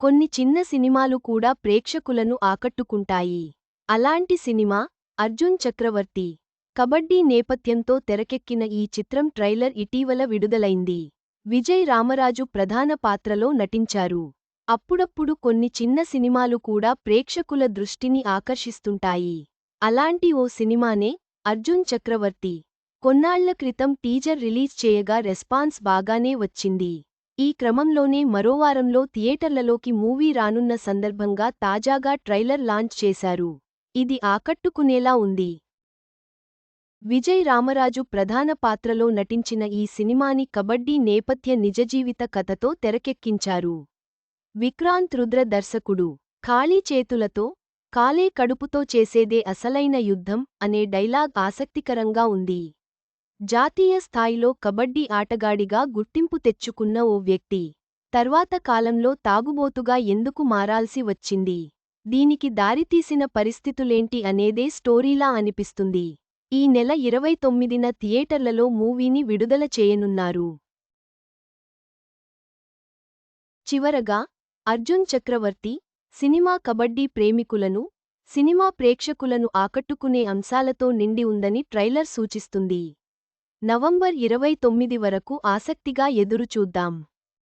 కొన్ని చిన్న సినిమాలు కూడా ప్రేక్షకులను ఆకట్టుకుంటాయి. అలాంటి సినిమా అర్జున్ చక్రవర్తి కబడ్డీ నేపథ్యంతో తెరకెక్కిన ఈ చిత్రం ట్రైలర్ ఇటీవల విడుదలైంది. విజయ్ రామరాజు ప్రధాన పాత్రలో నటించారు. అప్పుడప్పుడు కొన్ని చిన్న సినిమాలు కూడా ప్రేక్షకుల దృష్టిని ఆకర్షిస్తుంటాయి. అలాంటి ఓ సినిమానే అర్జున్ చక్రవర్తి. కొన్నాళ్ళ క్రితం టీజర్ రిలీజ్ చేయగా రెస్పాన్స్ బాగానే వచ్చింది. ఈ క్రమంలోనే మరోవారంలో థియేటర్లలోకి మూవీ రానున్న సందర్భంగా తాజాగా ట్రైలర్ లాంచ్ చేశారు. ఇది ఆకట్టుకునేలా ఉంది. విజయ్ రామరాజు ప్రధాన పాత్రలో నటించిన ఈ సినిమాని కబడ్డీ నేపథ్య నిజజీవిత కథతో తెరకెక్కించారు. విక్రాంత్ రుద్ర దర్శకుడు. ఖాళీ చేతులతో కాలే కడుపుతో చేసేదే అసలైన యుద్ధం అనే డైలాగ్ ఆసక్తికరంగా ఉంది. జాతీయ స్థాయిలో కబడ్డీ ఆటగాడిగా గుర్తింపు తెచ్చుకున్న ఓ వ్యక్తి. తర్వాత కాలంలో తాగుబోతుగా ఎందుకు మారాల్సి వచ్చింది? దీనికి దారితీసిన పరిస్థితులేంటి అనేదే స్టోరీలా అనిపిస్తుంది. ఈ నెల ఇరవై తొమ్మిదిన థియేటర్లలో మూవీని విడుదల చేయనున్నారు. చివరగా అర్జున్ చక్రవర్తి సినిమా కబడ్డీ ప్రేమికులను సినిమా ప్రేక్షకులను ఆకట్టుకునే అంశాలతో నిండి ఉందని ట్రైలర్ సూచిస్తుంది. నవంబర్ ఇరవై తొమ్మిది వరకు ఆసక్తిగా ఎదురుచూద్దాం.